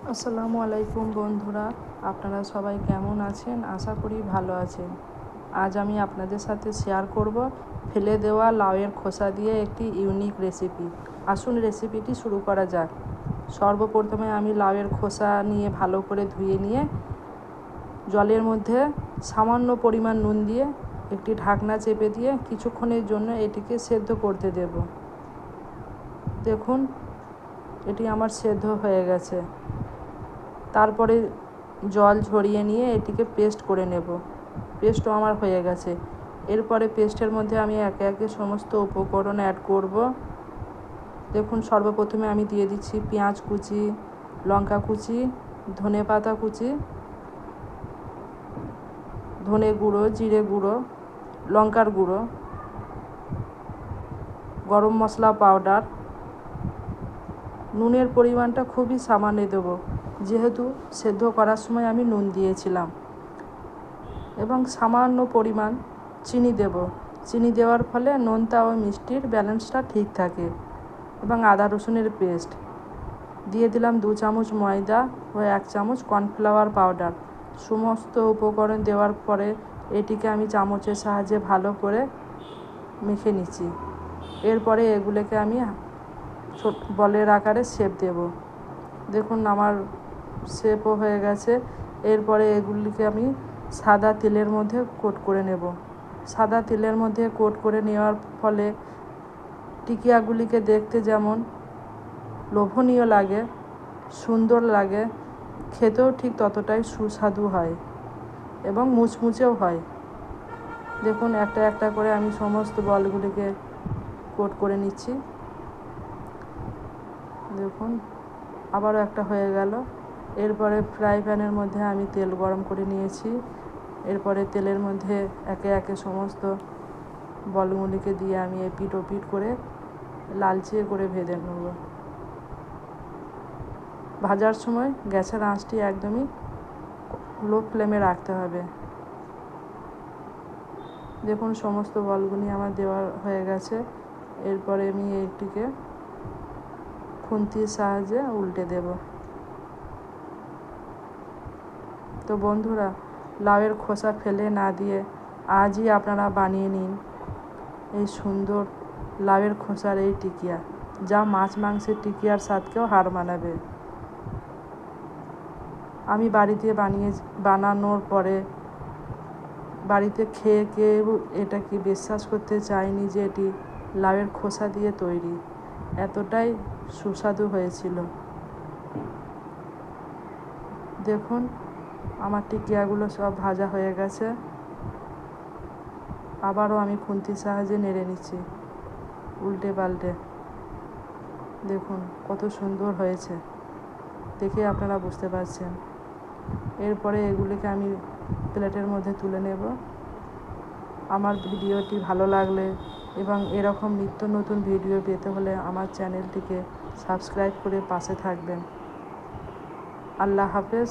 আসসালামু আলাইকুম বন্ধুরা, আপনারা সবাই কেমন আছেন? আশা করি ভালো আছেন। আজ আমি আপনাদের সাথে শেয়ার করব ফেলে দেওয়া লাউয়ের খোসা দিয়ে একটি ইউনিক রেসিপি আসুন রেসিপিটি শুরু করা যাক। সর্বপ্রথমে আমি লাউয়ের খোসা নিয়ে ভালো করে ধুয়ে নিয়ে জলের মধ্যে সামান্য পরিমাণ নুন দিয়ে একটি ঢাকনা চেপে দিয়ে কিছুক্ষণের জন্য এটিকে সেদ্ধ করতে দেব। দেখুন, এটি আমার সেদ্ধ হয়ে গেছে। তারপরে জল ঝরিয়ে নিয়ে এটিকে পেস্ট করে নেব। পেস্টও আমার হয়ে গেছে। এরপরে পেস্টের মধ্যে আমি একে একে সমস্ত উপকরণ অ্যাড করব। দেখুন, সর্বপ্রথমে আমি দিয়ে দিচ্ছি পেঁয়াজ কুচি, লঙ্কা কুচি, ধনে পাতা কুচি, ধনে গুঁড়ো, জিরে গুঁড়ো, লঙ্কার গুঁড়ো, গরম মশলা পাউডার নুনের পরিমাণটা খুবই সামান্য দেবো। যেহেতু সেদ্ধ করার সময় আমি নুন দিয়েছিলাম। এবং সামান্য পরিমাণ চিনি দেব। চিনি দেওয়ার ফলে নোনতা ও মিষ্টির ব্যালেন্সটা ঠিক থাকে এবং আদা রসুনের পেস্ট। দিয়ে দিলাম দু চামচ ময়দা ও এক চামচ কর্নফ্লাওয়ার পাউডার। সমস্ত উপকরণ দেওয়ার পরে এটিকে আমি চামচের সাহায্যে ভালো করে মেখে নিচ্ছি। এরপরে এগুলোকে আমি ছোট বলের আকারে শেপ দেব। দেখুন আমার শেপও হয়ে গেছে। এরপরে এগুলিকে আমি সাদা তেলের মধ্যে কোট করে নেব। সাদা তেলের মধ্যে কোট করে নেওয়ার ফলে টিকিয়াগুলিকে দেখতে যেমন লোভনীয় লাগে, সুন্দর লাগে, খেতেও ঠিক ততটাই সুস্বাদু হয় এবং মুচমুচেও হয়। দেখুন, একটা একটা করে আমি সমস্ত বলগুলিকে কোট করে নিচ্ছি। দেখুন, আবারও একটা হয়ে গেল। এরপরে ফ্রাই প্যানের মধ্যে আমি তেল গরম করে নিয়েছি। এরপরে তেলের মধ্যে একে একে সমস্ত বলগুলিকে দিয়ে আমি এপিট ওপিট করে লালচে করে ভেজে নেব। ভাজার সময় গ্যাসের আঁচটি একদমই লো ফ্লেমে রাখতে হবে। দেখুন, সমস্ত বলগুলি আমার দেওয়া হয়ে গেছে। এরপরে আমি এইটিকে খুন্তির সাহায্যে উল্টে দেব। তো বন্ধুরা, লাউয়ের খোসা ফেলে না দিয়ে আজই আপনারা বানিয়ে নিন এই সুন্দর লাউয়ের খোসার এই টিকিয়া, যা মাছ মাংসের টিকিয়ার স্বাদকেও হার মানাবে। আমি বাড়িতে বানিয়ে, বানানোর পরে বাড়িতে খেয়ে কেউ এটা কি বিশ্বাস করতে চায়নি যে এটি লাউয়ের খোসা দিয়ে তৈরি। এতটাই সুস্বাদু হয়েছিল। দেখুন আমার টিকিয়াগুলো সব ভাজা হয়ে গেছে। আবারও আমি খুন্তির সাহায্যে নেড়ে নিচ্ছি, উল্টে পাল্টে। দেখুন, কত সুন্দর হয়েছে। দেখে আপনারা বুঝতে পারছেন। এরপরে এগুলিকে আমি প্লেটের মধ্যে তুলে নেব। আমার ভিডিওটি ভালো লাগলে এবং এরকম নিত্য নতুন ভিডিও পেতে হলে আমার চ্যানেলটিকে সাবস্ক্রাইব করে পাশে থাকবেন। আল্লাহ হাফেজ।